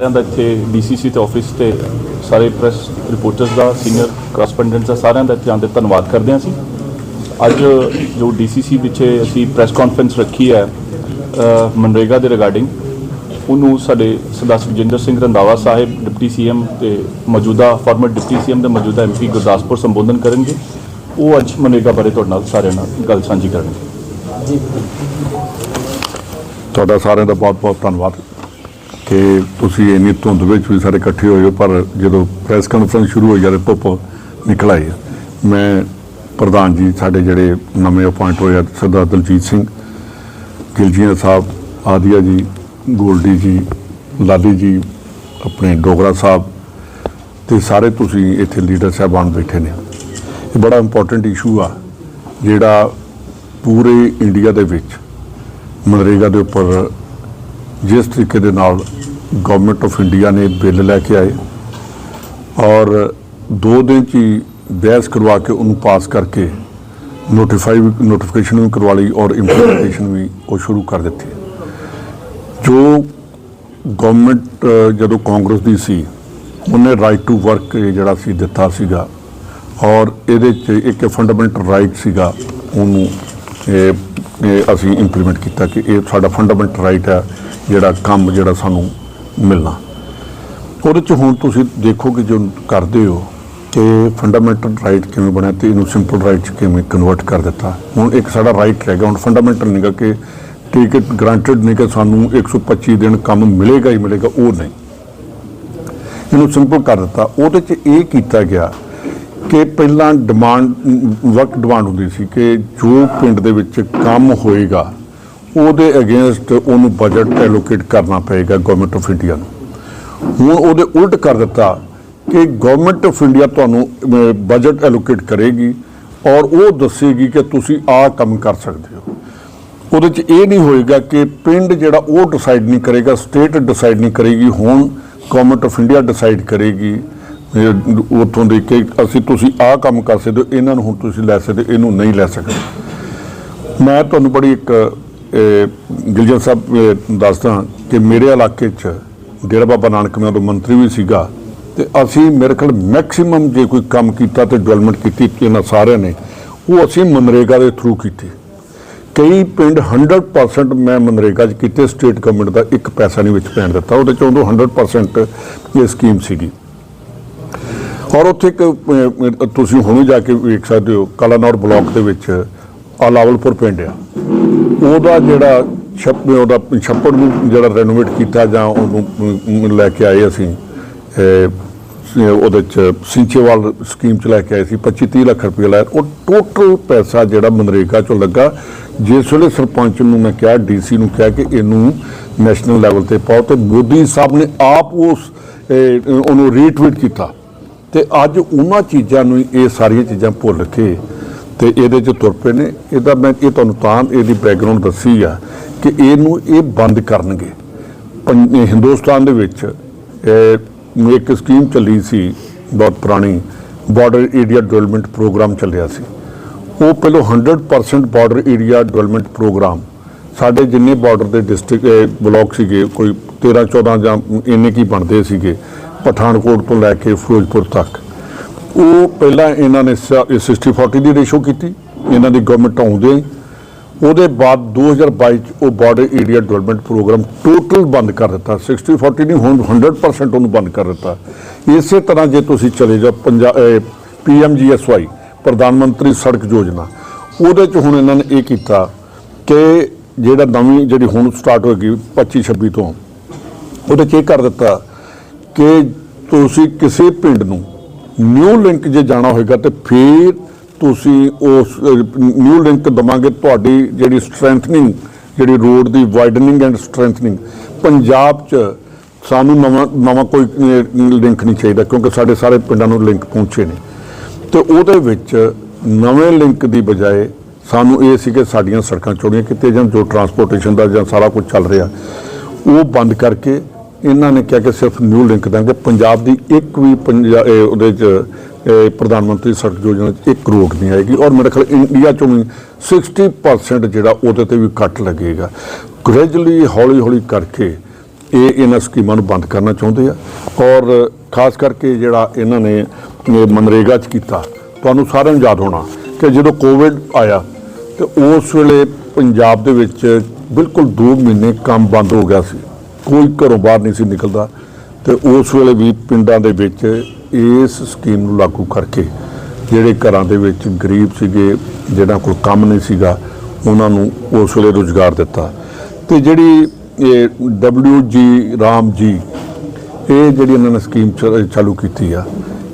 ਸਾਰਿਆਂ ਦਾ ਇੱਥੇ ਡੀਸੀਸੀ ਤੇ ਆਫਿਸ ਤੇ ਸਾਰੇ ਪ੍ਰੈਸ ਰਿਪੋਰਟਰਸ ਦਾ ਸੀਨੀਅਰ ਕਰਸਪੋਂਡੈਂਟਸ ਦਾ ਸਾਰਿਆਂ ਦਾ ਇੱਥੇ ਆਉਣ ਦੇ ਧੰਨਵਾਦ ਕਰਦੇ ਹਾਂ ਅਸੀਂ। ਅੱਜ ਜੋ ਡੀਸੀਸੀ ਵਿਖੇ ਅਸੀਂ ਪ੍ਰੈਸ ਕਾਨਫਰੰਸ ਰੱਖੀ ਹੈ ਅ, ਮਨਰੇਗਾ ਦੇ ਰਿਗਾਰਡਿੰਗ ਉਹਨੂੰ ਸਾਡੇ ਸਰਦਾਰ ਸੁਖਜਿੰਦਰ ਸਿੰਘ ਰੰਧਾਵਾ ਸਾਹਿਬ ਡਿਪਟੀ ਸੀਐਮ ਤੇ ਮੌਜੂਦਾ ਫਾਰਮਰ ਡਿਪਟੀ ਸੀਐਮ ਤੇ ਮੌਜੂਦਾ ਐਮਪੀ ਗੁਰਦਾਸਪੁਰ ਸੰਬੋਧਨ ਕਰਨਗੇ। ਉਹ ਅੱਜ ਮਨਰੇਗਾ ਬਾਰੇ ਤੁਹਾਡੇ ਨਾਲ ਸਾਰਿਆਂ ਨਾਲ ਗੱਲ ਸਾਂਝੀ ਕਰਨਗੇ। ਤੁਹਾਡਾ ਸਾਰਿਆਂ ਦਾ ਬਹੁਤ-ਬਹੁਤ ਧੰਨਵਾਦ। ਕਿ ਤੁਸੀਂ ਇੰਨੀ ਧੁੰਦ ਵਿੱਚ ਵੀ ਸਾਰੇ ਇਕੱਠੇ ਹੋਏ ਹੋ, ਪਰ ਜਦੋਂ ਪ੍ਰੈਸ ਕਾਨਫਰੰਸ ਸ਼ੁਰੂ ਹੋਈ ਜਦ ਧੁੱਪ ਨਿਕਲ ਆਈ ਹੈ। ਮੈਂ ਪ੍ਰਧਾਨ ਜੀ, ਸਾਡੇ ਜਿਹੜੇ ਨਵੇਂ ਅਪਾਇੰਟ ਹੋਏ ਆ, ਸਰਦਾਰ ਦਲਜੀਤ ਸਿੰਘ ਗਿਲਜੀਆ ਸਾਹਿਬ, ਆਦੀਆ ਜੀ, ਗੋਲਡੀ ਜੀ, ਲਾਲੀ ਜੀ, ਆਪਣੇ ਡੋਗਰਾ ਸਾਹਿਬ ਤੇ ਸਾਰੇ ਤੁਸੀਂ ਇੱਥੇ ਲੀਡਰ ਸਾਹਿਬਾਨ ਬੈਠੇ ਨੇ ਇਹ ਬੜਾ ਇੰਪੋਰਟੈਂਟ ਇਸ਼ੂ ਆ, ਜਿਹੜਾ ਪੂਰੇ ਇੰਡੀਆ ਦੇ ਵਿੱਚ ਮਨਰੇਗਾ ਦੇ ਉੱਪਰ ਜਿਸ ਤਰੀਕੇ ਦੇ ਨਾਲ ਗਵਰਨਮੈਂਟ ਆਫ ਇੰਡੀਆ ਨੇ ਬਿੱਲ ਲੈ ਕੇ ਆਏ ਔਰ ਦੋ ਦਿਨ 'ਚ ਹੀ ਬਹਿਸ ਕਰਵਾ ਕੇ ਉਹਨੂੰ ਪਾਸ ਕਰਕੇ ਨੋਟੀਫਾਈ ਨੋਟੀਫਿਕੇਸ਼ਨ ਵੀ ਕਰਵਾ ਲਈ ਔਰ ਇੰਪਲੀਮੈਂਟੇਸ਼ਨ ਵੀ ਉਹ ਸ਼ੁਰੂ ਕਰ ਦਿੱਤੀ। ਜੋ ਗਵਰਨਮੈਂਟ ਜਦੋਂ ਕਾਂਗਰਸ ਦੀ ਸੀ, ਉਹਨੇ ਰਾਈਟ ਟੂ ਵਰਕ ਜਿਹੜਾ ਸੀ, ਦਿੱਤਾ ਸੀਗਾ ਔਰ ਇਹਦੇ 'ਚ ਇੱਕ ਫੰਡਾਮੈਂਟਲ ਰਾਈਟ ਸੀਗਾ, ਉਹਨੂੰ ਇਹ ਅਸੀਂ ਇੰਪਲੀਮੈਂਟ ਕੀਤਾ ਕਿ ਇਹ ਸਾਡਾ ਫੰਡਾਮੈਂਟਲ ਰਾਈਟ ਹੈ, ਜਿਹੜਾ ਕੰਮ ਜਿਹੜਾ ਸਾਨੂੰ ਮਿਲਣਾ। ਉਹਦੇ 'ਚ ਹੁਣ ਤੁਸੀਂ ਦੇਖੋ ਕਿ ਜੋ ਕਰਦੇ ਹੋ ਕਿ ਫੰਡਾਮੈਂਟਲ ਰਾਈਟ ਕਿਵੇਂ ਬਣਿਆ ਤੇ ਇਹਨੂੰ ਸਿੰਪਲ ਰਾਈਟ 'ਚ ਕਿਵੇਂ ਕਨਵਰਟ ਕਰ ਦਿੱਤਾ। ਹੁਣ ਇੱਕ ਸਾਡਾ ਰਾਈਟ ਰਹਿ ਗਿਆ, ਹੁਣ ਫੰਡਾਮੈਂਟਲ ਨਹੀਂਗਾ ਕਿ ਟਿਕਟ ਗ੍ਰਾਂਟਡ ਨਹੀਂ ਕਿ ਸਾਨੂੰ 125 ਦਿਨ ਕੰਮ ਮਿਲੇਗਾ ਹੀ ਮਿਲੇਗਾ, ਉਹ ਨਹੀਂ। ਇਹਨੂੰ ਸਿੰਪਲ ਕਰ ਦਿੱਤਾ। ਉਹਦੇ 'ਚ ਇਹ ਕੀਤਾ ਗਿਆ ਕਿ ਪਹਿਲਾਂ ਡਿਮਾਂਡ ਵਰਕ ਡਿਮਾਂਡ ਹੁੰਦੀ ਸੀ ਕਿ ਜੋ ਪਿੰਡ ਦੇ ਵਿੱਚ ਕੰਮ ਹੋਏਗਾ, ਉਹਦੇ ਅਗੇਂਸਟ ਉਹਨੂੰ ਬਜਟ ਐਲੋਕੇਟ ਕਰਨਾ ਪਏਗਾ ਗਵਰਨਮੈਂਟ ਆਫ ਇੰਡੀਆ ਨੂੰ। ਹੁਣ ਉਹਦੇ ਉਲਟ ਕਰ ਦਿੱਤਾ ਕਿ ਗਵਰਨਮੈਂਟ ਆਫ ਇੰਡੀਆ ਤੁਹਾਨੂੰ ਬਜਟ ਐਲੋਕੇਟ ਕਰੇਗੀ ਔਰ ਉਹ ਦੱਸੇਗੀ ਕਿ ਤੁਸੀਂ ਆਹ ਕੰਮ ਕਰ ਸਕਦੇ ਹੋ। ਉਹਦੇ 'ਚ ਇਹ ਨਹੀਂ ਹੋਏਗਾ ਕਿ ਪਿੰਡ ਜਿਹੜਾ ਉਹ ਡਿਸਾਈਡ ਨਹੀਂ ਕਰੇਗਾ ਸਟੇਟ ਡਿਸਾਈਡ ਨਹੀਂ ਕਰੇਗੀ, ਹੁਣ ਗਵਰਨਮੈਂਟ ਆਫ ਇੰਡੀਆ ਡਿਸਾਈਡ ਕਰੇਗੀ ਉੱਥੋਂ ਦੇ ਕਿ ਅਸੀਂ ਤੁਸੀਂ ਆਹ ਕੰਮ ਕਰ ਸਕਦੇ ਹੋ ਇਹਨਾਂ ਨੂੰ ਹੁਣ ਤੁਸੀਂ ਲੈ ਸਕਦੇ ਇਹਨੂੰ ਨਹੀਂ ਲੈ ਸਕਦੇ। ਮੈਂ ਤੁਹਾਨੂੰ ਬੜੀ ਇੱਕ ਇਹ, ਸਾਹਿਬ ਦੱਸਦਾ ਕਿ ਮੇਰੇ ਇਲਾਕੇ 'ਚ ਡੇਰਾ ਬਾਬਾ ਨਾਨਕ ਮੈਂ ਉਦੋਂ ਮੰਤਰੀ ਵੀ ਸੀਗਾ ਤੇ ਅਸੀਂ ਮੇਰੇ ਖਿਆਲ ਮੈਕਸਿਮਮ ਜੇ ਕੋਈ ਕੰਮ ਕੀਤਾ ਤੇ ਡਿਵੈਲਪਮੈਂਟ ਕੀਤੀ ਇਹਨਾਂ ਸਾਰਿਆਂ ਨੇ ਉਹ ਅਸੀਂ ਮਨਰੇਗਾ ਦੇ ਥਰੂ ਕੀਤੀ। ਕਈ ਪਿੰਡ 100% ਮੈਂ ਮਨਰੇਗਾ 'ਚ ਕੀਤੇ ਸਟੇਟ ਗਵਰਨਮੈਂਟ ਦਾ ਇੱਕ ਪੈਸਾ ਨਹੀਂ ਵਿੱਚ ਪੈਣ ਦਿੱਤਾ ਉਹਦੇ 'ਚ ਉਦੋਂ 100% ਇਹ ਸਕੀਮ ਸੀਗੀ। ਔਰ ਉੱਥੇ ਇੱਕ ਅਹ, ਤੁਸੀਂ ਹੁਣੇ ਜਾ ਕੇ ਵੇਖ ਸਕਦੇ ਹੋ ਕਲਾਨੌਰ ਬਲਾਕ ਦੇ ਵਿੱਚ ਆਲਾਵਲਪੁਰ ਪਿੰਡ ਆ। ਉਹਦਾ ਜਿਹੜਾ ਛੱਪ ਉਹਦਾ ਛੱਪੜ ਨੂੰ ਜਿਹੜਾ ਰੈਨੋਵੇਟ ਕੀਤਾ ਜਾਂ ਉਹਨੂੰ ਅਮ, ਲੈ ਕੇ ਆਏ ਅਸੀਂ ਅਹ, ਸ- ਉਹਦੇ ਚ ਸਿੰਚੇਵਾਲ ਸਕੀਮ ਚ ਲੈ ਕੇ ਆਏ ਸੀ 25 30 ਲੱਖ ਰੁਪਏ ਲਾਇਆ ਉਹ ਟੋਟਲ ਪੈਸਾ ਜਿਹੜਾ ਮਨਰੇਗਾ ਚੋਂ ਲੱਗਾ। ਜਿਸ ਵੇਲੇ ਸਰਪੰਚ ਨੂੰ ਮੈਂ ਕਿਹਾ ਡੀਸੀ ਨੂੰ ਕਿਹਾ ਕਿ ਇਹਨੂੰ ਨੈਸ਼ਨਲ ਲੈਵਲ ਤੇ ਪਾਓ ਤੇ ਮੋਦੀ ਸਾਹਿਬ ਨੇ ਆਪ ਉਸ ਅਹ, ਉਹਨੂੰ ਰੀਟਵੀਟ ਕੀਤਾ। ਤੇ ਅੱਜ ਉਹਨਾਂ ਚੀਜ਼ਾਂ ਨੂੰ ਇਹ ਸਾਰੀਆਂ ਚੀਜ਼ਾਂ ਭੁੱਲ ਕੇ ਤੇ ਇਹਦੇ ਚ ਤੁਰ ਪਏ ਨੇ। ਇਹਦਾ ਮੈਂ, ਇਹ ਤੁਹਾਨੂੰ ਤਾਂ ਇਹਦੀ ਬੈਕਗ੍ਰਾਉਂਡ ਦੱਸੀ ਆ ਕਿ ਇਹਨੂੰ ਇਹ ਬੰਦ ਕਰਨਗੇ। ਪੰ- ਹਿੰਦੁਸਤਾਨ ਦੇ ਵਿੱਚ ਇੱਕ ਸਕੀਮ ਚੱਲੀ ਸੀ ਬਹੁਤ ਪੁਰਾਣੀ ਬਾਰਡਰ ਏਰੀਆ ਡਿਵੈਲਪਮੈਂਟ ਪ੍ਰੋਗਰਾਮ ਚੱਲਿਆ ਸੀ। ਉਹ ਪਹਿਲਾਂ 100% ਬਾਰਡਰ ਏਰੀਆ ਡਿਵੈਲਪਮੈਂਟ ਪ੍ਰੋਗਰਾਮ ਸਾਡੇ ਜਿੰਨੇ ਬਾਰਡਰ ਦੇ ਡਿਸਟ੍ਰਿਕਟ ਬਲਾਕ ਸੀਗੇ, ਕੋਈ 13 14 ਜਾਂ ਇੰਨੇ ਕੀ ਬਣਦੇ ਸੀਗੇ ਪਠਾਨਕੋਟ ਤੋਂ ਲੈ ਕੇ ਫਿਰੋਜ਼ਪੁਰ ਤੱਕ। ਉਹ ਪਹਿਲਾਂ ਇਹਨਾਂ ਨੇ 60 40 ਦੀ ਰੇਸ਼ੋ ਕੀਤੀ। ਇਹਨਾਂ ਦੀ ਗਵਰਨਮੈਂਟ ਆਉਂਦੇ। ਉਹਦੇ ਬਾਅਦ 2022 ਚ ਉਹ border area development programme total ਬੰਦ ਕਰ ਦਿੱਤਾ। 60 40 ਨਹੀਂ, ਹੁਣ 100% ਉਹਨੂੰ ਬੰਦ ਕਰ ਦਿੱਤਾ। ਇਸੇ ਤਰ੍ਹਾਂ ਜੇ ਤੁਸੀਂ ਚਲੇ ਜਾਓ ਪੰਜਾਬ ਪੀਐਮਜੀਐਸਵਾਈ ਪ੍ਰਧਾਨ ਮੰਤਰੀ ਸੜਕ ਯੋਜਨਾ। ਉਹਦੇ ਚ ਹੁਣ ਇਹਨਾਂ ਨੇ ਇਹ ਕੀਤਾ ਕਿ ਜਿਹੜਾ ਨਵੀਂ ਜਿਹੜੀ ਹੁਣ ਸਟਾਰਟ ਹੋਏਗੀ 25 26 ਤੋਂ, ਉਹਦੇ ਚ ਇਹ ਕਰ ਦਿੱਤਾ ਕਿ ਤੁਸੀਂ ਕਿਸੇ ਪਿੰਡ ਨੂੰ ਨਿਊ ਲਿੰਕ ਜੇ ਜਾਣਾ ਹੋਏਗਾ ਤੇ ਫਿਰ ਤੁਸੀਂ ਉਸ ਨਿਊ ਲਿੰਕ ਦਵਾਂਗੇ ਤੁਹਾਡੀ ਜਿਹੜੀ ਸਟਰੈਂਥਨਿੰਗ ਜਿਹੜੀ ਰੋਡ ਦੀ ਵਾਈਡਨਿੰਗ ਐਂਡ ਸਟਰੈਂਥਨਿੰਗ ਪੰਜਾਬ 'ਚ ਸਾਨੂੰ ਨਵਾਂ ਨਵਾਂ ਕੋਈ ਲਿੰਕ ਨਹੀਂ ਚਾਹੀਦਾ ਕਿਉਂਕਿ ਸਾਡੇ ਸਾਰੇ ਪਿੰਡਾਂ ਨੂੰ ਲਿੰਕ ਪਹੁੰਚੇ ਨੇ। ਤੇ ਉਹਦੇ ਵਿੱਚ ਨਵੇਂ ਲਿੰਕ ਦੀ ਬਜਾਏ ਸਾਨੂੰ ਇਹ ਸੀ ਕਿ ਸਾਡੀਆਂ ਸੜਕਾਂ ਚੌੜੀਆਂ ਕੀਤੀਆਂ ਜਾਣ, ਜੋ ਟਰਾਂਸਪੋਰਟੇਸ਼ਨ ਦਾ ਜਾਂ ਸਾਰਾ ਕੁਝ ਚੱਲ ਰਿਹਾ, ਉਹ ਬੰਦ ਕਰਕੇ ਇਹਨਾਂ ਨੇ ਕਿਹਾ ਕਿ ਸਿਰਫ ਨਿਊ ਲਿੰਕ ਦਾਂਗੇ ਪੰਜਾਬ ਦੀ ਇੱਕ ਵੀ ਪੰਜਾ ਉਹਦੇ ਚ ਪ੍ਰਧਾਨ ਮੰਤਰੀ ਸੜਕ ਯੋਜਨਾ 'ਚ ਇੱਕ ਰੋਡ ਨਹੀਂ ਆਏਗੀ ਔਰ ਮੇਰੇ ਖਿਆਲ ਇੰਡੀਆ ਚੋਂ ਵੀ 60% ਜਿਹੜਾ ਉਹਦੇ ਤੇ ਵੀ ਕੱਟ ਲੱਗੇਗਾ। ਗ੍ਰੈਜੂਅਲੀ ਹੌਲੀ ਹੌਲੀ ਕਰਕੇ ਇਹ ਇਹਨਾਂ ਸਕੀਮਾਂ ਨੂੰ ਬੰਦ ਕਰਨਾ ਚਾਹੁੰਦੇ ਆ। ਔਰ ਖਾਸ ਕਰਕੇ ਜਿਹੜਾ ਇਹਨਾਂ ਨੇ ਮਨਰੇਗਾ 'ਚ ਕੀਤਾ, ਤੁਹਾਨੂੰ ਸਾਰਿਆਂ ਨੂੰ ਯਾਦ ਹੋਣਾ ਕਿ ਜਦੋਂ ਕੋਵਿਡ ਆਇਆ, ਤੇ ਉਸ ਵੇਲੇ ਪੰਜਾਬ ਦੇ ਵਿੱਚ ਬਿਲਕੁਲ 2 ਮਹੀਨੇ ਕੰਮ ਬੰਦ ਹੋ ਗਿਆ ਸੀ। ਕੋਈ ਘਰੋਂ ਬਾਹਰ ਨਹੀਂ ਸੀ ਨਿਕਲਦਾ ਤੇ ਉਸ ਵੇਲੇ ਵੀ ਪਿੰਡਾਂ ਦੇ ਵਿੱਚ ਇਸ ਸਕੀਮ ਨੂੰ ਲਾਗੂ ਕਰਕੇ ਜਿਹੜੇ ਘਰਾਂ ਦੇ ਵਿੱਚ ਗਰੀਬ ਸੀਗੇ ਜਿਹਨਾਂ ਕੋਲ ਕੰਮ ਨਹੀਂ ਸੀਗਾ, ਉਹਨਾਂ ਨੂੰ ਉਸ ਵੇਲੇ ਰੁਜ਼ਗਾਰ ਦਿੱਤਾ। ਤੇ ਜਿਹੜੀ ਇਹ ਜੀ ਰਾਮ ਜੀ, ਇਹ ਜਿਹੜੀ ਇਹਨਾਂ ਨੇ ਸਕੀਮ ਚ- ਚਾਲੂ ਕੀਤੀ ਆ,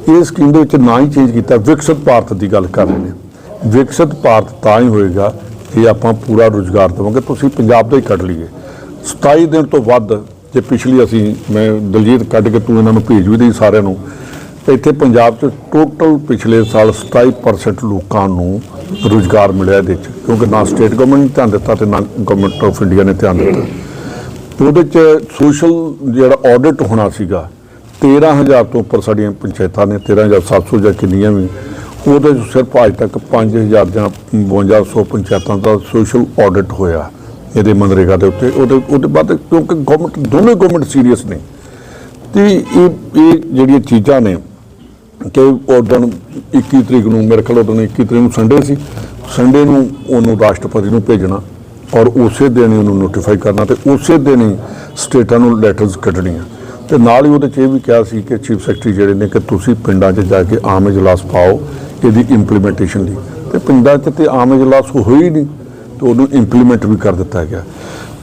ਇਹ ਸਕੀਮ ਦੇ ਵਿੱਚ ਨਾ ਹੀ ਚੇਂਜ ਕੀਤਾ, ਵਿਕਸਿਤ ਭਾਰਤ ਦੀ ਗੱਲ ਕਰ ਰਹੇ ਨੇ। ਵਿਕਸਿਤ ਭਾਰਤ ਤਾਂ ਹੀ ਹੋਏਗਾ, ਜੇ ਆਪਾਂ ਪੂਰਾ ਰੁਜ਼ਗਾਰ ਦੇਵਾਂਗੇ, ਤੁਸੀਂ ਪੰਜਾਬ ਦਾ ਹੀ ਕੱਢ ਲਈਏ। 27 ਦਿਨ ਤੋਂ ਵੱਧ ਜੇ ਪਿਛਲੀ ਅਸੀਂ ਮੈਂ ਦਲਜੀਤ ਕੱਢ ਕੇ ਤੂੰ ਇਹਨਾਂ ਨੂੰ ਭੇਜ ਵੀ ਦੇਈ ਸਾਰਿਆਂ ਨੂੰ ਇੱਥੇ ਪੰਜਾਬ 'ਚ ਟੋਟਲ ਪਿਛਲੇ ਸਾਲ 27% ਲੋਕਾਂ ਨੂੰ ਰੁਜ਼ਗਾਰ ਮਿਲਿਆ ਇਹਦੇ 'ਚ, ਕਿਉਂਕਿ ਨਾ ਸਟੇਟ ਗਵਰਨਮੈਂਟ ਨੇ ਧਿਆਨ ਦਿੱਤਾ ਤੇ ਨਾ ਗਵਰਨਮੈਂਟ ਆਫ ਇੰਡੀਆ ਨੇ ਧਿਆਨ ਦਿੱਤਾ। ਉਹਦੇ 'ਚ ਸੋਸ਼ਲ ਜਿਹੜਾ ਆਡਿਟ ਹੋਣਾ ਸੀਗਾ 13000 ਤੋਂ ਉੱਪਰ ਸਾਡੀਆਂ ਪੰਚਾਇਤਾਂ ਨੇ 13700 ਜਾਂ ਕਿੰਨੀਆਂ ਵੀ, ਉਹਦੇ 'ਚ ਸਿਰਫ ਅੱਜ ਤੱਕ 5000 ਜਾਂ 5200 ਪੰਚਾਇਤਾਂ ਦਾ ਸੋਸ਼ਲ ਆਡਿਟ ਹੋਇਆ। ਇਹਦੇ ਮਨਰੇਗਾ ਦੇ ਉੱਤੇ, ਉਹਦੇ ਉਹਦੇ ਬਾਅਦ ਕਿਉਂਕਿ ਗਵਰਨਮੈਂਟ ਦੋਵੇਂ ਗਵਰਨਮੈਂਟ ਸੀਰੀਅਸ ਨੇ। ਤੇ ਇਹ ਇਹ ਜਿਹੜੀਆਂ ਚੀਜ਼ਾਂ ਨੇ ਕਿ ਉਦੋਂ 21 ਤਰੀਕ ਨੂੰ, ਮੇਰੇ ਖਿਆਲ ਉਦੋਂ 21 ਤਰੀਕ ਨੂੰ ਸੰਡੇ ਸੀ ਸੰਡੇ ਨੂੰ ਉਹਨੂੰ ਰਾਸ਼ਟਰਪਤੀ ਨੂੰ ਭੇਜਣਾ ਔਰ ਉਸੇ ਦਿਨ ਹੀ ਉਹਨੂੰ ਨੋਟੀਫਾਈ ਕਰਨਾ ਤੇ ਉਸੇ ਦਿਨ ਹੀ ਸਟੇਟਾਂ ਨੂੰ ਲੈਟਰਸ ਕੱਢਣੀਆਂ। ਤੇ ਨਾਲ ਹੀ ਉਹਦੇ 'ਚ ਇਹ ਵੀ ਕਿਹਾ ਸੀ ਕਿ ਚੀਫ ਸੈਕਟਰੀ ਜਿਹੜੇ ਨੇ ਕਿ ਤੁਸੀਂ ਪਿੰਡਾਂ 'ਚ ਜਾ ਕੇ ਆਮ ਇਜਲਾਸ ਪਾਓ, ਇਹਦੀ ਇੰਪਲੀਮੈਂਟੇਸ਼ਨ ਲਈ। ਤੇ ਪਿੰਡਾਂ 'ਚ ਤੇ ਆਮ ਇਜਲਾਸ ਹੋਈ ਹੀ ਨਹੀਂ। ਤੇ ਉਹਨੂੰ ਇੰਪਲੀਮੈਂਟ ਵੀ ਕਰ ਦਿੱਤਾ ਗਿਆ।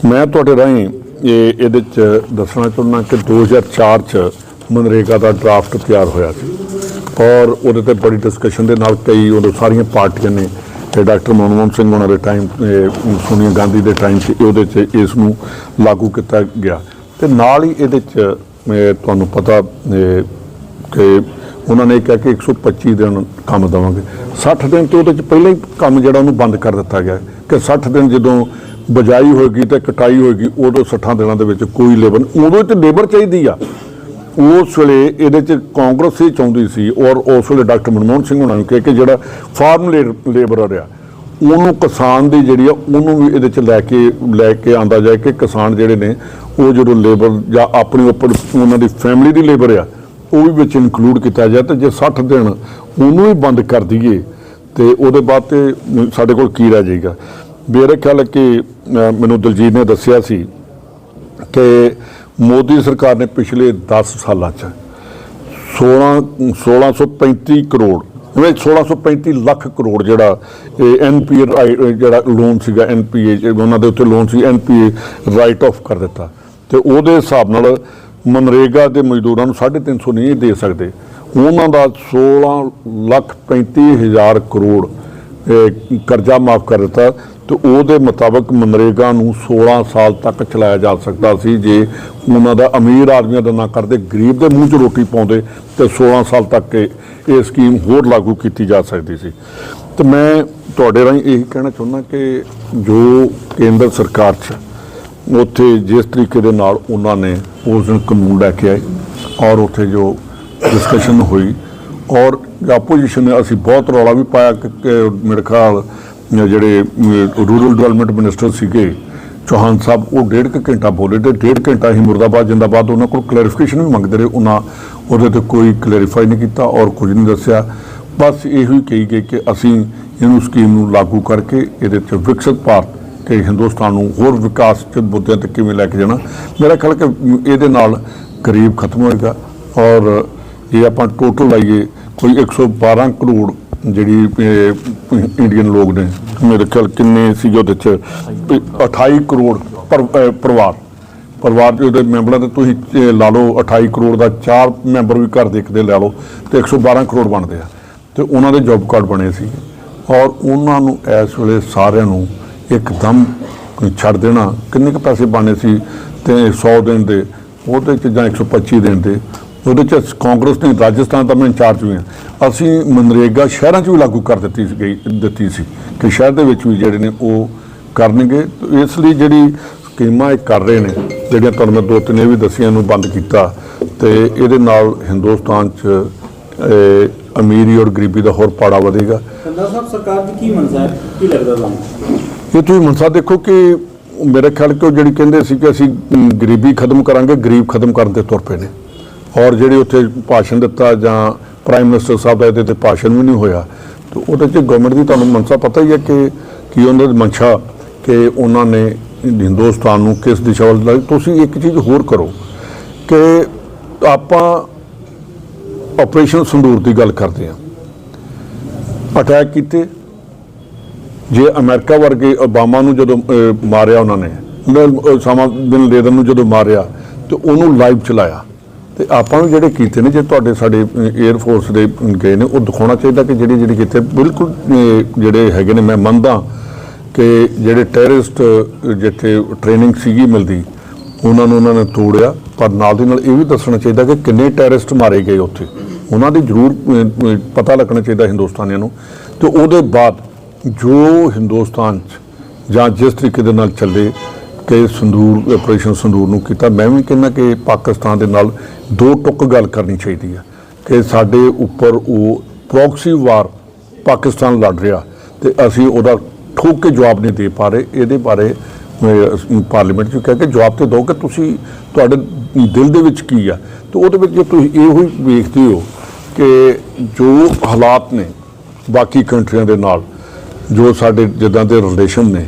ਮੈਂ ਤੁਹਾਡੇ ਰਾਹੀਂ ਇਹ ਇਹਦੇ 'ਚ ਦੱਸਣਾ ਚਾਹੁੰਦਾ ਕਿ 2004 'ਚ ਮਨਰੇਗਾ ਦਾ ਡਰਾਫਟ ਤਿਆਰ ਹੋਇਆ ਸੀ। ਔਰ ਉਹਦੇ ਤੇ ਬੜੀ ਡਿਸਕਸ਼ਨ ਦੇ ਨਾਲ ਕਈ ਉਦੋਂ ਸਾਰੀਆਂ ਪਾਰਟੀਆਂ ਨੇ, ਤੇ ਡਾਕਟਰ ਮਨਮੋਹਨ ਸਿੰਘ ਉਹਨਾਂ ਦੇ ਟਾਈਮ ਸੋਨੀਆ ਗਾਂਧੀ ਦੇ ਟਾਈਮ 'ਚ ਉਹਦੇ 'ਚ ਇਸ ਨੂੰ ਲਾਗੂ ਕੀਤਾ ਗਿਆ। ਤੇ ਨਾਲ ਹੀ ਇਹਦੇ 'ਚ ਤੁਹਾਨੂੰ ਪਤਾ ਕਿ ਉਹਨਾਂ ਨੇ ਕਿਹਾ ਕਿ 125 ਦਿਨ ਕੰਮ ਦੇਵਾਂਗੇ। 60 ਦਿਨ ਤੋਂ ਉਹਦੇ 'ਚ ਪਹਿਲਾਂ ਹੀ ਕੰਮ ਜਿਹੜਾ ਉਹਨੂੰ ਬੰਦ ਕਰ ਦਿੱਤਾ ਗਿਆ ਕਿ 60 ਦਿਨ ਜਦੋਂ ਬਜਾਈ ਹੋਏਗੀ ਤੇ ਕਟਾਈ ਹੋਏਗੀ ਉਦੋਂ 60 ਦਿਨਾਂ ਦੇ ਵਿੱਚ ਕੋਈ ਲੇਬਰ ਉਦੋਂ ਤੇ ਲੇਬਰ ਚਾਹੀਦੀ ਆ। ਉਸ ਵੇਲੇ ਇਹਦੇ ਚ ਕਾਂਗਰਸ ਹੀ ਚਾਹੁੰਦੀ ਸੀ ਔਰ ਉਸ ਵੇਲੇ ਡਾਕਟਰ ਮਨਮੋਹਨ ਸਿੰਘ ਉਹਨਾਂ ਨੂੰ ਕਿਹਾ ਕਿ ਜਿਹੜਾ ਫਾਰਮ ਲੇਬਰਰ ਆ, ਉਹਨੂੰ ਕਿਸਾਨ ਦੀ ਜਿਹੜੀ ਆ, ਉਹਨੂੰ ਵੀ ਇਹਦੇ ਚ ਲੈ ਕੇ ਲੈ ਕੇ ਆਂਦਾ ਜਾਏ ਕਿ ਕਿਸਾਨ ਜਿਹੜੇ ਨੇ, ਉਹ ਜਦੋਂ ਲੇਬਰ ਜਾਂ ਆਪਣੀ ਉੱਪਰ ਉਹਨਾਂ ਦੀ ਫੈਮਿਲੀ ਦੀ ਲੇਬਰ ਆ ਉਹ ਵੀ ਵਿੱਚ ਇਨਕਲੂਡ ਕੀਤਾ ਜਾਏ ਤੇ ਜੇ 60 ਦਿਨ ਉਹਨੂੰ ਹੀ ਬੰਦ ਕਰ ਦਈਏ ਤੇ ਉਹਦੇ ਬਾਅਦ ਤੇ ਸਾਡੇ ਕੋਲ ਕੀ ਰਹਿ ਜਾਏਗਾ। ਮੇਰੇ ਖਿਆਲ ਕਿ ਮੈਨੂੰ ਦਲਜੀਤ ਨੇ ਦੱਸਿਆ ਸੀ ਕਿ ਮੋਦੀ ਸਰਕਾਰ ਨੇ ਪਿਛਲੇ 10 ਸਾਲਾਂ 'ਚ 16 1635 ਕਰੋੜ ਜਿਵੇਂ 1635 ਲੱਖ ਕਰੋੜ ਜਿਹੜਾ ਇਹ ਐਨਪੀਏ ਜਿਹੜਾ ਲੋਨ ਸੀਗਾ ਐਨਪੀਏ ਉਹਨਾਂ ਦੇ ਉੱਤੇ ਲੋਨ ਸੀ ਐਨਪੀਏ ਰਾਈਟ ਆਫ ਕਰ ਦਿੱਤਾ। ਤੇ ਉਹਦੇ ਹਿਸਾਬ ਨਾਲ ਮਨਰੇਗਾ ਦੇ ਮਜ਼ਦੂਰਾਂ ਨੂੰ 350 ਨਹੀਂ ਦੇ ਸਕਦੇ। ਉਹਨਾਂ ਦਾ 16 ਲੱਖ 35 ਹਜ਼ਾਰ ਕਰੋੜ ਕਰਜ਼ਾ ਮਾਫ ਕਰ ਦਿੱਤਾ। ਤੇ ਉਹਦੇ ਮੁਤਾਬਕ ਮਨਰੇਗਾ ਨੂੰ 16 ਸਾਲ ਤੱਕ ਚਲਾਇਆ ਜਾ ਸਕਦਾ ਸੀ ਜੇ ਉਹਨਾਂ ਦਾ ਅਮੀਰ ਆਦਮੀਆਂ ਦਾ ਨਾ ਕਰਦੇ, ਗਰੀਬ ਦੇ ਮੂੰਹ 'ਚ ਰੋਟੀ ਪਾਉਂਦੇ ਤੇ 16 ਸਾਲ ਤੱਕ ਇਹ ਸਕੀਮ ਹੋਰ ਲਾਗੂ ਕੀਤੀ ਜਾ ਸਕਦੀ ਸੀ। ਤੇ ਮੈਂ ਤੁਹਾਡੇ ਰਾਹੀਂ ਇਹੀ ਕਹਿਣਾ ਚਾਹੁੰਦਾ ਕਿ ਜੋ ਕੇਂਦਰ ਸਰਕਾਰ 'ਚ ਉੱਥੇ ਜਿਸ ਤਰੀਕੇ ਦੇ ਨਾਲ ਉਹਨਾਂ ਨੇ ਉਸ ਦਿਨ ਕਾਨੂੰਨ ਲੈ ਕੇ ਆਏ ਔਰ ਉੱਥੇ ਜੋ ਡਿਸਕਸ਼ਨ ਹੋਈ ਔਰ ਆਪੋਜੀਸ਼ਨ ਨੇ ਅਸੀਂ ਬਹੁਤ ਰੌਲਾ ਵੀ ਪਾਇਆ ਕਿ ਮੇਰੇ ਖਿਆਲ ਜਿਹੜੇ ਰੂਰਲ ਡਿਵੈਲਪਮੈਂਟ ਮਿਨਿਸਟਰ ਸੀਗੇ, ਚੌਹਾਨ ਸਾਹਿਬ, ਉਹ ਡੇਢ ਕੁ ਘੰਟਾ ਬੋਲੇ ਤੇ ਡੇਢ ਘੰਟਾ ਹੀ ਮੁਰਦਾਬਾਦ, ਜਿੰਦਾਬਾਦ ਉਹਨਾਂ ਕੋਲ ਕਲੈਰੀਫਿਕੇਸ਼ਨ ਵੀ ਮੰਗਦੇ ਰਹੇ। ਉਹਨਾਂ ਉਹਦੇ ਤੇ ਕੋਈ ਕਲੈਰੀਫਾਈ ਨਹੀਂ ਕੀਤਾ ਔਰ ਕੁਝ ਨਹੀਂ ਦੱਸਿਆ। ਬਸ ਇਹੋ ਹੀ ਕਹੀ ਗਈ ਕਿ ਅਸੀਂ ਇਹਨੂੰ ਸਕੀਮ ਨੂੰ ਲਾਗੂ ਕਰਕੇ ਇਹਦੇ ਚ ਵਿਕਸਿਤ ਭਾਰਤ ਕਿ ਹਿੰਦੁਸਤਾਨ ਨੂੰ ਹੋਰ ਵਿਕਾਸ ਚ ਮੁੱਦਿਆਂ ਤੇ ਕਿਵੇਂ ਲੈ ਕੇ ਜਾਣਾ, ਮੇਰਾ ਖਿਆਲ ਕਿ ਇਹਦੇ ਨਾਲ ਗਰੀਬ ਖਤਮ ਹੋਏਗਾ ਔਰ ਇਹ ਆਪਾਂ ਟੋਟਲ ਲਾਈਏ, ਕੋਈ 112 ਕਰੋੜ ਜਿਹੜੀ ਇੰਡੀਅਨ ਲੋਕ ਨੇ, ਮੇਰੇ ਖਿਆਲ ਕਿੰਨੇ ਸੀ ਉਹਦੇ ਚ? 28 ਕਰੋੜ ਪਰਿਵਾਰ। ਪਰਿਵਾਰ ਦੇ ਉਹਦੇ ਮੈਂਬਰਾਂ 'ਤੇ ਤੁਸੀਂ ਲਾ ਲਓ 28 ਕਰੋੜ ਦਾ ਚਾਰ ਮੈਂਬਰ ਵੀ ਘਰ ਦੇਖਦੇ, ਲੈ ਲਓ, ਤੇ 112 ਕਰੋੜ ਬਣਦੇ ਆ। ਤੇ ਉਹਨਾਂ ਦੇ ਜੌਬ ਕਾਰਡ ਬਣੇ ਸੀ ਔਰ ਉਹਨਾਂ ਨੂੰ ਇਸ ਵੇਲੇ ਸਾਰਿਆਂ ਨੂੰ ਇੱਕਦਮ ਛੱਡ ਦੇਣਾ। ਕਿੰਨੇ ਕੁ ਪੈਸੇ ਬਣੇ ਸੀ ਤੇ 100 ਦਿਨ ਦੇ, ਉਹਦੇ ਚ ਜਾਂ 125 ਦਿਨ ਦੇ, ਉਹਦੇ ਚ ਕਾਂਗਰਸ ਨੇ, ਰਾਜਸਥਾਨ ਦਾ ਮੈਂ ਇੰਚਾਰਜ ਵੀ ਹਾਂ। ਅਸੀਂ ਮਨਰੇਗਾ ਸ਼ਹਿਰਾਂ 'ਚ ਵੀ ਲਾਗੂ ਕਰ ਦਿੱਤੀ ਸੀ, ਗਈ, ਦਿੱਤੀ ਸੀ ਕਿ ਸ਼ਹਿਰ ਦੇ ਵਿੱਚ ਵੀ ਜਿਹੜੇ ਨੇ ਉਹ ਕਰਨਗੇ। ਇਸ ਲਈ ਜਿਹੜੀ ਸਕੀਮਾਂ ਇਹ ਕਰ ਰਹੇ ਨੇ, ਜਿਹੜੀਆਂ ਤੁਹਾਨੂੰ ਮੈਂ ਦੋ ਤਿੰਨ ਇਹ ਵੀ ਦੱਸੀਆਂ ਨੂੰ ਬੰਦ ਕੀਤਾ ਤੇ ਇਹਦੇ ਨਾਲ ਹਿੰਦੁਸਤਾਨ 'ਚ ਅਮੀਰੀ ਔਰ ਗਰੀਬੀ ਦਾ ਹੋਰ ਪਾੜਾ ਵਧੇਗਾ। ਸੰਦਾ ਸਾਹਿਬ, ਸਰਕਾਰ ਦੀ ਕੀ ਮਨਜ਼ਾ ਹੈ? ਕੀ ਲੱਗਦਾ ਤੁਹਾਨੂੰ? ਇਹ ਤੁਸੀਂ ਮਨਸਾ ਦੇਖੋ ਕਿ ਮੇਰੇ ਖਿਆਲ ਕਿ ਉਹ ਜਿਹੜੀ ਕਹਿੰਦੇ ਸੀ ਕਿ ਅਸੀਂ ਗਰੀਬੀ ਖਤਮ ਕਰਾਂਗੇ, ਗਰੀਬ ਖਤਮ ਕਰਨ ਤੇ ਤੁਰ ਪਏ ਨੇ। ਔਰ ਜਿਹੜੇ ਉੱਥੇ ਭਾਸ਼ਣ ਦਿੱਤਾ ਜਾਂ ਪ੍ਰਾਈਮ ਮਿਨਿਸਟਰ ਸਾਹਿਬ ਦਾ ਇਹਦੇ ਤੇ ਭਾਸ਼ਣ ਵੀ ਨਹੀਂ ਹੋਇਆ। ਤੇ ਉਹਦੇ ਚ ਗਵਰਨਮੈਂਟ ਦੀ ਤੁਹਾਨੂੰ ਮਨਸਾ ਪਤਾ ਹੀ ਹੈ ਕਿ ਕੀ ਉਹਨਾਂ ਦੀ ਮਨਸ਼ਾ ਕਿ ਉਹਨਾਂ ਨੇ ਹਿੰਦੁਸਤਾਨ ਨੂੰ ਕਿਸ ਦਿਸ਼ਾ ਵੱਲ ਲੈ ਤੁਸੀਂ ਇੱਕ ਚੀਜ਼ ਹੋਰ ਕਰੋ ਕਿ ਆਪਾਂ ਆਪਰੇਸ਼ਨ ਸੰਦੂਰ ਦੀ ਗੱਲ ਕਰਦੇ ਹਾਂ। ਅਟੈਕ ਕੀਤੇ। ਜੇ ਅਮਰੀਕਾ ਵਰਗੇ ਓਬਾਮਾ ਨੂੰ ਜਦੋਂ ਮਾਰਿਆ ਉਹਨਾਂ ਨੇ ਸਾਮਾ ਬਿਨ ਲੇਦਨ ਨੂੰ ਜਦੋਂ ਮਾਰਿਆ, ਤੇ ਉਹਨੂੰ ਲਾਈਵ ਚਲਾਇਆ। ਤੇ ਆਪਾਂ ਨੂੰ ਜਿਹੜੇ ਕੀਤੇ ਨੇ, ਜੇ ਤੁਹਾਡੇ, ਸਾਡੇ 에ਅਰ ਫੋਰਸ ਦੇ ਗਏ ਨੇ, ਉਹ ਦਿਖਾਉਣਾ ਚਾਹੀਦਾ ਕਿ ਜਿਹੜੀ ਜਿਹੜੀ ਕੀਤੇ, ਬਿਲਕੁਲ ਜਿਹੜੇ ਹੈਗੇ ਨੇ, ਮੈਂ ਮੰਨਦਾ ਕਿ ਜਿਹੜੇ ਟੈਰਰਿਸਟ ਜਿੱਥੇ ਟ੍ਰੇਨਿੰਗ ਸੀਗੀ ਮਿਲਦੀ, ਉਹਨਾਂ ਨੂੰ ਉਹਨਾਂ ਨੇ ਤੋੜਿਆ, ਪਰ ਨਾਲ ਦੀ ਨਾਲ ਇਹ ਵੀ ਦੱਸਣਾ ਚਾਹੀਦਾ ਕਿ ਕਿੰਨੇ ਟੈਰਰਿਸਟ ਮਾਰੇ ਗਏ ਉੱਥੇ। ਉਹਨਾਂ ਦੀ ਜ਼ਰੂਰ ਪਤਾ ਲੱਗਣਾ ਚਾਹੀਦਾ ਹਿੰਦੁਸਤਾਨੀਆਂ ਨੂੰ। ਤੇ ਉਹਦੇ ਬਾਅਦ ਜੋ ਹਿੰਦੁਸਤਾਨ 'ਚ ਜਾਂ ਜਿਸ ਤਰੀਕੇ ਦੇ ਨਾਲ ਚੱਲੇ ਕਿ ਸੰਦੂਰ ਆਪਰੇਸ਼ਨ ਸੰਦੂਰ ਨੂੰ ਕੀਤਾ ਮੈਂ ਵੀ ਕਹਿੰਦਾ ਕਿ ਪਾਕਿਸਤਾਨ ਦੇ ਨਾਲ ਦੋ ਟੁੱਕ ਗੱਲ ਕਰਨੀ ਚਾਹੀਦੀ ਹੈ ਕਿ ਸਾਡੇ ਉੱਪਰ ਉਹ ਪ੍ਰੋਕਸੀ ਵਾਰ ਪਾਕਿਸਤਾਨ ਲੜ ਰਿਹਾ ਤੇ ਅਸੀਂ ਉਹਦਾ ਠੋਕ ਕੇ ਜਵਾਬ ਨਹੀਂ ਦੇ ਪਾ ਰਹੇ। ਇਹਦੇ ਬਾਰੇ ਅਹ, ਪਾਰਲੀਮੈਂਟ 'ਚ ਕਹਿ ਕੇ ਜਵਾਬ ਤੇ ਦਿਓ ਕਿ ਤੁਸੀਂ ਤੁਹਾਡੇ ਦਿਲ ਦੇ ਵਿੱਚ ਕੀ ਆ। ਤੇ ਉਹਦੇ ਵਿੱਚ ਜੇ ਤੁਸੀਂ ਇਹੋ ਹੀ ਵੇਖਦੇ ਹੋ ਕਿ ਜੋ ਹਾਲਾਤ ਨੇ ਬਾਕੀ ਕੰਟਰੀਆਂ ਦੇ ਨਾਲ ਜੋ ਸਾਡੇ ਜਿੱਦਾਂ ਦੇ ਰਿਲੇਸ਼ਨ ਨੇ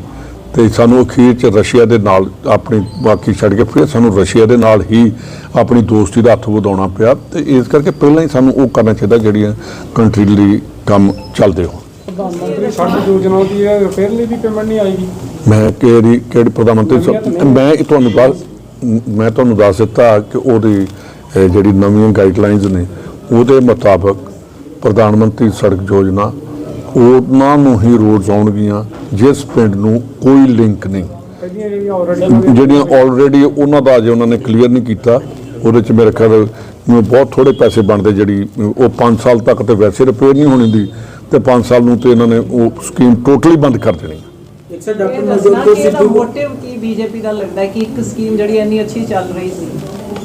ਤੇ ਸਾਨੂੰ ਅਖੀਰ ਚ ਰਸ਼ੀਆ ਦੇ ਨਾਲ ਆਪਣੀ ਬਾਕੀ ਛੱਡ ਕੇ ਫਿਰ ਸਾਨੂੰ ਰਸ਼ੀਆ ਦੇ ਨਾਲ ਹੀ ਆਪਣੀ ਦੋਸਤੀ ਦਾ ਹੱਥ ਵਧਾਉਣਾ ਪਿਆ ਤੇ ਇਸ ਕਰਕੇ ਪਹਿਲਾਂ ਹੀ ਸਾਨੂੰ ਉਹ ਕਰਨਾ ਚਾਹੀਦਾ ਜਿਹੜੀਆਂ ਕੰਟਰੀ ਲਈ ਕੰਮ ਚੱਲਦੇ ਹੋ ਪ੍ਰਧਾਨ ਮੰਤਰੀ ਸੜਕ ਯੋਜਨਾ ਦੀ ਇਹ ਰਿਪੇਅਰ ਲਈ ਵੀ ਪੇਮੈਂਟ ਨਹੀਂ ਆਏਗੀ। ਮੈਂ ਕਿਹੜੀ ਕਿਹੜੀ ਪ੍ਰਧਾਨ ਮੰਤਰੀ ਮੈਂ ਤੁਹਾਨੂੰ ਦੱਸ ਮੈਂ ਤੁਹਾਨੂੰ ਦੱਸ ਦਿੱਤਾ ਕਿ ਉਹਦੀ ਜਿਹੜੀ ਨਵੀਆਂ ਗਾਈਡਲਾਈਨਸ ਨੇ ਉਹਦੇ ਮੁਤਾਬਕ ਪ੍ਰਧਾਨ ਮੰਤਰੀ ਸੜਕ ਯੋਜਨਾ ਉਹਨਾਂ ਨੂੰ ਹੀ ਰੋਡਸ ਆਉਣਗੀਆਂ ਜਿਸ ਪਿੰਡ ਨੂੰ ਕੋਈ ਲਿੰਕ ਨਹੀਂ। ਜਿਹੜੀਆਂ ਆਲਰੇਡੀ ਉਹਨਾਂ ਦਾ ਅਜੇ ਉਹਨਾਂ ਨੇ ਕਲੀਅਰ ਨਹੀਂ ਕੀਤਾ ਉਹਦੇ ਚ ਮੇਰੇ ਖਿਆਲ ਨੂੰ ਬਹੁਤ ਥੋੜੇ ਪੈਸੇ ਬਣਦੇ ਜਿਹੜੀ ਉਹ 5 ਸਾਲ ਤੱਕ ਤੇ ਵੈਸੇ ਰਿਪੇਅਰ ਨਹੀਂ ਹੋਣੀ ਦੀ ਤੇ 5 ਸਾਲ ਨੂੰ ਤੇ ਇਹਨਾਂ ਨੇ ਉਹ ਸਕੀਮ ਟੋਟਲੀ ਬੰਦ ਕਰ ਦੇਣੀ। ਇਹ ਦੱਸਣਾ ਕਿ ਇਹਦਾ ਮੋਟਿਵ ਕੀ ਬੀਜੇਪੀ ਦਾ ਲੱਗਦਾ ਹੈ ਕਿ ਇੱਕ ਸਕੀਮ ਜਿਹੜੀ ਇੰਨੀ ਅੱਛੀ ਚੱਲ ਰਹੀ ਸੀ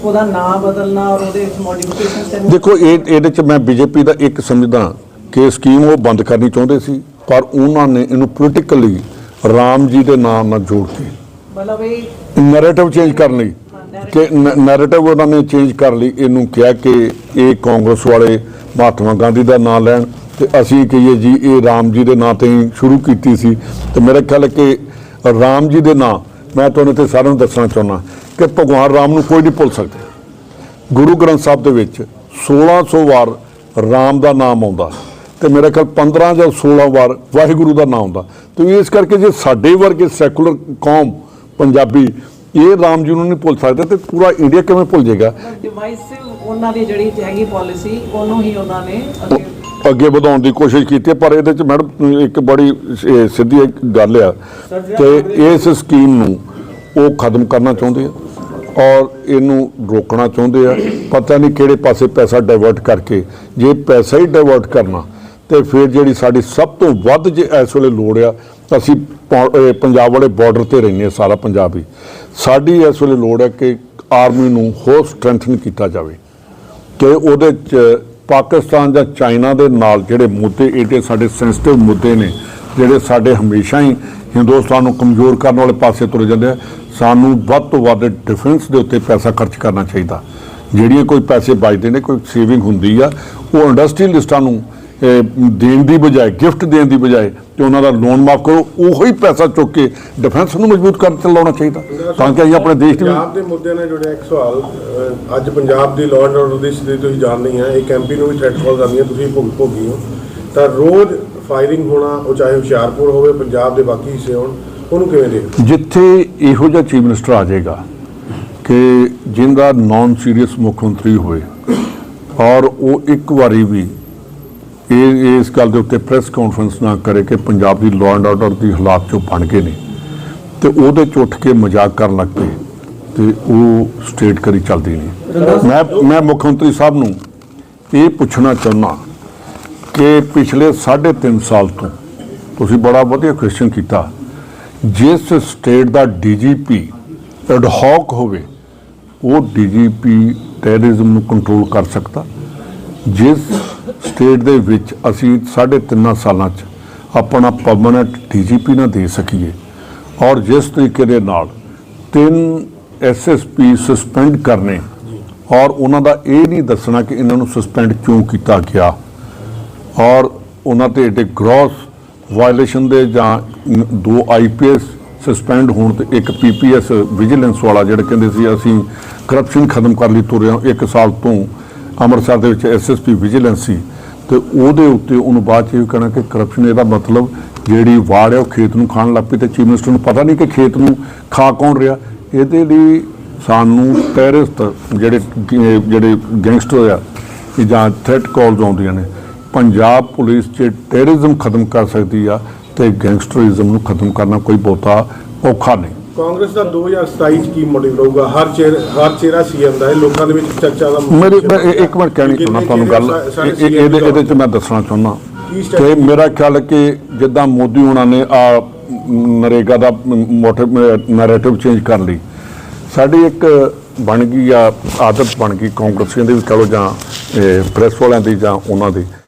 ਉਹਦਾ ਨਾਮ ਬਦਲਣਾ ਔਰ ਉਹਦੇ ਵਿੱਚ ਮੋਡੀਫਿਕੇਸ਼ਨਸ ਦੇਖੋ ਇਹ ਇਹਦੇ ਚ ਮੈਂ ਬੀਜੇਪੀ ਦਾ ਇੱਕ ਸਮਝਦਾ ਕਿ ਸਕੀਮ ਉਹ ਬੰਦ ਕਰਨੀ ਚਾਹੁੰਦੇ ਸੀ ਪਰ ਉਹਨਾਂ ਨੇ ਇਹਨੂੰ ਪੋਲੀਟੀਕਲੀ ਰਾਮ ਜੀ ਦੇ ਨਾਮ ਨਾਲ ਜੋੜ ਕੇ ਮਤਲਬ ਇਹ ਨੈਰੇਟਿਵ ਚੇਂਜ ਕਰਨ ਲਈ ਕਿ ਨੈਰੇਟਿਵ ਉਹਨਾਂ ਨੇ ਚੇਂਜ ਕਰ ਲਈ ਇਹਨੂੰ ਕਿਹਾ ਕਿ ਇਹ ਕਾਂਗਰਸ ਵਾਲੇ ਮਹਾਤਮਾ ਗਾਂਧੀ ਦਾ ਨਾਮ ਲੈਣ ਤੇ ਅਸੀਂ ਕਹੀਏ ਜੀ ਇਹ ਰਾਮ ਜੀ ਦੇ ਨਾਂ ਤੇ ਸ਼ੁਰੂ ਕੀਤੀ ਸੀ। ਤੇ ਮੇਰੇ ਖਿਆਲ ਕਿ ਰਾਮ ਜੀ ਦੇ ਨਾਂ ਮੈਂ ਤੁਹਾਨੂੰ ਤੇ ਸਾਰਿਆਂ ਨੂੰ ਦੱਸਣਾ ਚਾਹੁੰਦਾ ਕਿ ਭਗਵਾਨ ਰਾਮ ਨੂੰ ਕੋਈ ਨਹੀਂ ਭੁੱਲ ਸਕਦਾ। ਗੁਰੂ ਗ੍ਰੰਥ ਸਾਹਿਬ ਦੇ ਵਿੱਚ 1600 ਵਾਰ ਰਾਮ ਦਾ ਨਾਮ ਆਉਂਦਾ। ਤੇ ਮੇਰੇ ਖਿਆਲ 15 ਜਾਂ 16 ਵਾਰ ਵਾਹਿਗੁਰੂ ਦਾ ਨਾਮ ਆਉਂਦਾ ਤੇ ਇਸ ਕਰਕੇ ਜੇ ਸਾਡੇ ਵਰਗੇ ਸੈਕੂਲਰ ਕੌਮ ਪੰਜਾਬੀ ਇਹ ਰਾਮ ਜੀ ਨੂੰ ਨਹੀਂ ਭੁੱਲ ਸਕਦੇ ਤੇ ਪੂਰਾ ਇੰਡੀਆ ਕਿਵੇਂ ਭੁੱਲ ਜਾਏਗਾ? ਡਿਵਾਈਸਿਵ ਉਹਨਾਂ ਦੀ ਜਿਹੜੀ ਹੈਗੀ ਪਾਲਿਸੀ ਉਹਨੂੰ ਹੀ ਉਹਨਾਂ ਨੇ ਅੱਗੇ ਵਧਾਉਣ ਦੀ ਕੋਸ਼ਿਸ਼ ਕੀਤੀ ਪਰ ਇਹਦੇ ਚ ਮੈਡਮ ਇੱਕ ਬੜੀ ਸਿੱਧੀ ਗੱਲ ਆ ਤੇ ਇਸ ਸਕੀਮ ਨੂੰ ਉਹ ਖਤਮ ਕਰਨਾ ਚਾਹੁੰਦੇ ਆ ਔਰ ਇਹਨੂੰ ਰੋਕਣਾ ਚਾਹੁੰਦੇ ਆ। ਪਤਾ ਨਹੀਂ ਕਿਹੜੇ ਪਾਸੇ ਪੈਸਾ ਡਾਇਵਰਟ ਕਰਕੇ ਜੇ ਪੈਸਾ ਹੀ ਡਾਇਵਰਟ ਕਰਨਾ ਤੇ ਫਿਰ ਜਿਹੜੀ ਸਾਡੀ ਸਭ ਤੋਂ ਵੱਧ ਜੇ ਇਸ ਵੇਲੇ ਲੋੜ ਆ, ਅਸੀਂ ਪੌ- ਪੰਜਾਬ ਵਾਲੇ ਬਾਰਡਰ ਤੇ ਰਹਿੰਦੇ ਹਾਂ, ਸਾਰਾ ਪੰਜਾਬ ਹੀ। ਸਾਡੀ ਇਸ ਵੇਲੇ ਲੋੜ ਹੈ ਕਿ ਆਰਮੀ ਨੂੰ ਹੋਰ ਸਟਰੈਂਥਨ ਕੀਤਾ ਜਾਵੇ। ਕਿ ਉਹਦੇ ਚ ਪਾਕਿਸਤਾਨ ਜਾਂ ਚਾਈਨਾ ਦੇ ਨਾਲ ਜਿਹੜੇ ਮੁੱਦੇ ਇਹਦੇ ਸਾਡੇ ਸੈਂਸਿਟਿਵ ਮੁੱਦੇ ਨੇ, ਜਿਹੜੇ ਸਾਡੇ ਹਮੇਸ਼ਾ ਹੀ ਹਿੰਦੁਸਤਾਨ ਨੂੰ ਕਮਜ਼ੋਰ ਕਰਨ ਵਾਲੇ ਪਾਸੇ ਤੁਰ ਜਾਂਦੇ ਆ, ਸਾਨੂੰ ਵੱਧ ਤੋਂ ਵੱਧ ਡਿਫੈਂਸ ਦੇ ਉੱਤੇ ਪੈਸਾ ਖਰਚ ਕਰਨਾ ਚਾਹੀਦਾ। ਜਿਹੜੀਆਂ ਕੋਈ ਪੈਸੇ ਬਚਦੇ ਨੇ, ਕੋਈ ਸੇਵਿੰਗ ਹੁੰਦੀ ਆ, ਉਹ ਇੰਡਸਟਰੀਅਲਿਸਟਾਂ ਨੂੰ ਦੇਣ ਦੀ ਬਜਾਏ ਗਿਫਟ ਦੇਣ ਦੀ ਬਜਾਏ ਤੇ ਉਹਨਾਂ ਦਾ ਲੋਨ ਮਾਫ ਕਰੋ ਉਹੋ ਹੀ ਪੈਸਾ ਚੁੱਕ ਕੇ ਡਿਫੈਂਸ ਨੂੰ ਮਜ਼ਬੂਤ ਕਰਨ ਤੇ ਲਾਉਣਾ ਚਾਹੀਦਾ। ਤਾਂ ਕਿ ਅਸੀਂ ਆਪਣੇ ਦੇਸ਼ ਦੀ ਪੰਜਾਬ ਦੇ ਮੁੱਦੇ ਨਾਲ ਜੁੜਿਆ ਇੱਕ ਸਵਾਲ ਅੱਜ ਪੰਜਾਬ ਦੀ ਲਾਅ ਐਂਡ ਆਰਡਰ ਦੀ ਸਥਿਤੀ ਤੁਸੀਂ ਜਾਣਦੇ ਹੀ ਆ ਇੱਕ ਐਮਪੀ ਨੂੰ ਵੀ ਥ੍ਰੈਟ ਕਾਲ ਆਉਂਦੀਆਂ ਤੁਸੀਂ ਭੁਗ ਭੋਗੀ ਹੋ। ਤਾਂ ਰੋਜ਼ ਫਾਇਰਿੰਗ ਹੋਣਾ ਉਹ ਚਾਹੇ ਹੁਸ਼ਿਆਰਪੁਰ ਹੋਵੇ ਪੰਜਾਬ ਦੇ ਬਾਕੀ ਹਿੱਸੇ ਹੋਣ ਉਹਨੂੰ ਕਿਵੇਂ ਦੇਖਦੇ ਜਿੱਥੇ ਇਹੋ ਜਿਹਾ ਚੀਫ ਮਿਨਿਸਟਰ ਆ ਜਾਏਗਾ ਕਿ ਜਿਹਦਾ ਨਾਨ ਸੀਰੀਅਸ ਮੁੱਖ ਮੰਤਰੀ ਹੋਏ ਔਰ ਉਹ ਇੱਕ ਵਾਰੀ ਵੀ ਇਹ ਇਸ ਗੱਲ ਦੇ ਉੱਤੇ ਪ੍ਰੈਸ ਕਾਨਫਰੰਸ ਨਾ ਕਰੇ ਕਿ ਪੰਜਾਬ ਦੀ ਲਾਅ ਐਂਡ ਆਰਡਰ ਦੀ ਹਾਲਾਤ ਜੋ ਬਣ ਗਏ ਨੇ ਤੇ ਉਹਦੇ ਚ ਉੱਠ ਕੇ ਮਜ਼ਾਕ ਕਰਨ ਲੱਗ ਪਏ ਤੇ ਉਹ ਸਟੇਟ ਕਰੀ ਚੱਲਦੀ ਨਹੀਂ ਮੈਂ ਮੈਂ ਮੁੱਖ ਮੰਤਰੀ ਸਾਹਿਬ ਨੂੰ ਇਹ ਪੁੱਛਣਾ ਚਾਹੁੰਦਾ ਕਿ ਪਿਛਲੇ 3.5 ਸਾਲ ਤੋਂ ਤੁਸੀਂ ਬੜਾ ਵਧੀਆ ਕੁਐਸਚਨ ਕੀਤਾ ਜਿਸ ਸਟੇਟ ਦਾ ਡੀਜੀਪੀ ਐਡਹੌਕ ਹੋਵੇ ਉਹ ਡੀਜੀਪੀ ਟੈਰਰਿਜ਼ਮ ਨੂੰ ਕੰਟਰੋਲ ਕਰ ਸਕਦਾ? ਜਿਸ ਸਟੇਟ ਦੇ ਵਿੱਚ ਅਸੀਂ ਸਾਢੇ ਤਿੰਨਾਂ ਸਾਲਾਂ 'ਚ ਆਪਣਾ ਪਰਮਨੈਂਟ ਡੀਜੀਪੀ ਨਾ ਦੇ ਸਕੀਏ ਔਰ ਜਿਸ ਤਰੀਕੇ ਦੇ ਨਾਲ ਤਿੰਨ ਐਸਐਸਪੀ ਸਸਪੈਂਡ ਕਰਨੇ ਔਰ ਉਹਨਾਂ ਦਾ ਇਹ ਨਹੀਂ ਦੱਸਣਾ ਕਿ ਇਹਨਾਂ ਨੂੰ ਸਸਪੈਂਡ ਕਿਉਂ ਕੀਤਾ ਗਿਆ ਔਰ ਉਹਨਾਂ ਤੇ ਏਡੇ ਗ੍ਰੋਸ ਵਾਇਲੇਸ਼ਨ ਦੇ ਜਾਂ ਨ- ਦੋ ਆਈਪੀਐਸ ਸਸਪੈਂਡ ਹੋਣ ਤੇ ਇੱਕ ਪੀਪੀਐਸ ਵਿਜੀਲੈਂਸ ਵਾਲਾ ਜਿਹੜਾ ਕਹਿੰਦੇ ਸੀ ਅਸੀਂ ਕਰਪਸ਼ਨ ਖਤਮ ਕਰ ਲਈ ਤੁਰੇ ਹਾਂ ਇੱਕ ਸਾਲ ਤੋਂ ਅੰਮ੍ਰਿਤਸਰ ਦੇ ਵਿੱਚ ਐਸਐਸਪੀ ਵਿਜੀਲੈਂਸ ਸੀ ਤੇ ਉਹਦੇ ਉੱਤੇ ਉਹਨੂੰ ਬਾਅਦ ਚ ਇਹ ਵੀ ਕਹਿਣਾ ਕਿ ਕਰਪਸ਼ਨ ਇਹਦਾ ਮਤਲਬ ਜਿਹੜੀ ਵਾੜ ਹੈ ਉਹ ਖੇਤ ਨੂੰ ਖਾਣ ਲੱਗ ਪਈ ਤੇ ਚੀਫ ਮਿਨਿਸਟਰ ਨੂੰ ਪਤਾ ਨਹੀਂ ਕਿ ਖੇਤ ਨੂੰ ਖਾ ਕੌਣ ਰਿਹਾ। ਇਹਦੇ ਲਈ ਸਾਨੂੰ ਟੈਰਰਿਸਟ ਜਿਹੜੇ ਜਿਹੜੇ ਗੈਂਗਸਟਰ ਆ ਕਿ ਜਾਂ ਥ੍ਰੈਟ ਕਾਲਸ ਆਉਂਦੀਆਂ ਨੇ। ਪੰਜਾਬ ਪੁਲਿਸ 'ਚ ਟੈਰਰਿਜ਼ਮ ਖਤਮ ਕਰ ਸਕਦੀ ਆ ਤੇ ਗੈਂਗਸਟਰਿਜ਼ਮ ਨੂੰ ਖਤਮ ਕਰਨਾ ਕੋਈ ਬਹੁਤਾ ਔਖਾ ਨਹੀਂ। ਕਾਂਗਰਸ ਦਾ 2027 ਚ ਕੀ ਮੋਟਿਵ ਰਹੂਗਾ? ਹਰ ਚਿਹਰ ਹਰ ਚਿਹਰਾ ਸੀਐਮ ਦਾ ਹੈ ਲੋਕਾਂ ਦੇ ਵਿੱਚ ਚਰਚਾ ਦਾ ਮੇਰੇ ਮੈਂ ਇੱਕ ਮਿੰਟ ਕਹਿਣੀ ਚਾਹੁੰਦਾ ਤੁਹਾਨੂੰ ਗੱਲ। ਇਹ- ਇਹ- ਇਹਦੇ ਇਹਦੇ 'ਚ ਮੈਂ ਦੱਸਣਾ ਚਾਹੁੰਦਾ। ਕੀ ਕਿ? ਮੇਰਾ ਖਿਆਲ ਹੈ ਕਿ ਜਿੱਦਾਂ ਮੋਦੀ ਹੁਣਾਂ ਨੇ ਆ ਨਰੇਗਾ ਦਾ ਮੋਟਿਵ ਨੈਰੇਟਿਵ ਚੇਂਜ ਕਰ ਲਈ। ਸਾਡੀ ਇੱਕ ਬਣ ਗਈ ਆ ਆਦਤ ਬਣ ਗਈ ਕਾਂਗਰਸੀਆਂ ਦੀ ਵੀ ਕਹ ਲਓ ਜਾਂ ਪ੍ਰੈਸ ਵਾਲਿਆਂ ਦੀ ਜਾਂ ਉਹਨਾਂ ਦੀ।